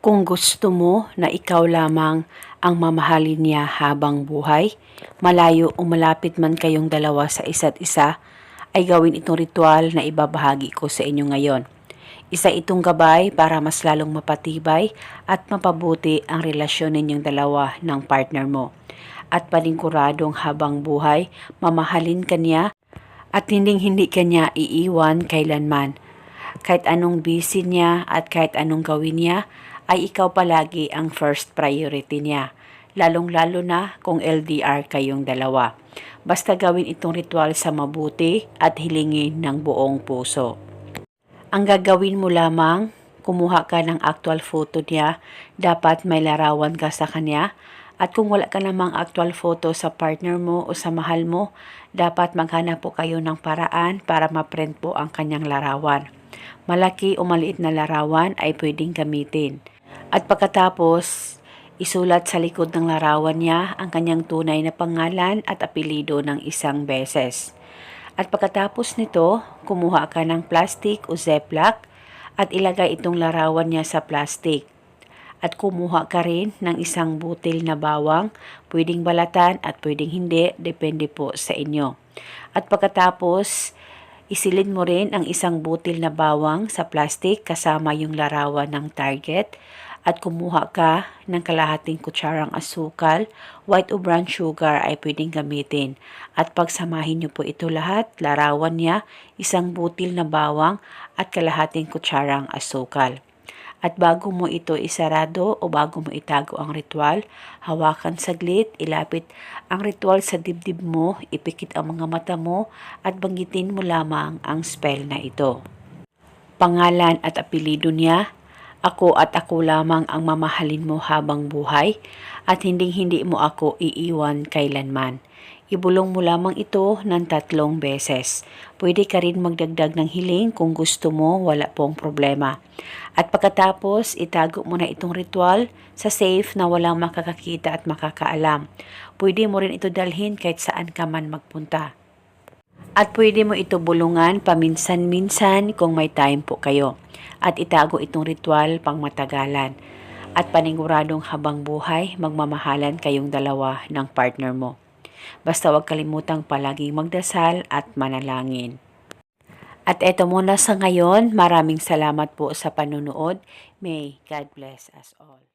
Kung gusto mo na ikaw lamang ang mamahalin niya habang buhay, malayo o malapit man kayong dalawa sa isa't isa, ay gawin itong ritual na ibabahagi ko sa inyo ngayon. Isa itong gabay para mas lalong mapatibay at mapabuti ang relasyon ninyong dalawa ng partner mo. At paningkuradong habang buhay, mamahalin ka niya at hinding-hindi ka niya iiwan kailanman. Kahit anong busy niya at kahit anong gawin niya, ay ikaw palagi ang first priority niya. Lalong-lalo na kung LDR kayong dalawa. Basta gawin itong ritual sa mabuti at hilingin ng buong puso. Ang gagawin mo lamang, kumuha ka ng actual photo niya, dapat may larawan ka sa kanya, at kung wala ka namang actual photo sa partner mo o sa mahal mo, dapat maghanap po kayo ng paraan para ma-print po ang kanyang larawan. Malaki o maliit na larawan ay pwedeng gamitin. At pagkatapos, isulat sa likod ng larawan niya ang kanyang tunay na pangalan at apelido ng isang beses. At pagkatapos nito, kumuha ka ng plastic o ziplock at ilagay itong larawan niya sa plastic. At kumuha ka rin ng isang butil na bawang, pwedeng balatan at pwedeng hindi, depende po sa inyo. At pagkatapos, isilin mo rin ang isang butil na bawang sa plastic kasama yung larawan ng target at kumuha ka ng kalahating kutsarang asukal, white o brown sugar ay pwedeng gamitin. At pagsamahin niyo po ito lahat, larawan niya, isang butil na bawang at kalahating kutsarang asukal. At bago mo ito isarado o bago mo itago ang ritual, hawakan saglit, ilapit ang ritual sa dibdib mo, ipikit ang mga mata mo at banggitin mo lamang ang spell na ito. Pangalan at apelido niya, ako at ako lamang ang mamahalin mo habang buhay at hinding-hindi mo ako iiwan kailanman. Ibulong mo lamang ito ng tatlong beses. Pwede ka rin magdagdag ng hiling kung gusto mo, wala pong problema. At pagkatapos, itago mo na itong ritual sa safe na walang makakakita at makakaalam. Pwede mo rin ito dalhin kahit saan ka man magpunta. At pwede mo ito bulungan paminsan-minsan kung may time po kayo. At itago itong ritual pang matagalan. At paniguradong habang buhay, magmamahalan kayong dalawa ng partner mo. Basta huwag kalimutang palaging magdasal at manalangin. At eto muna sa ngayon, maraming salamat po sa panunood. May God bless us all.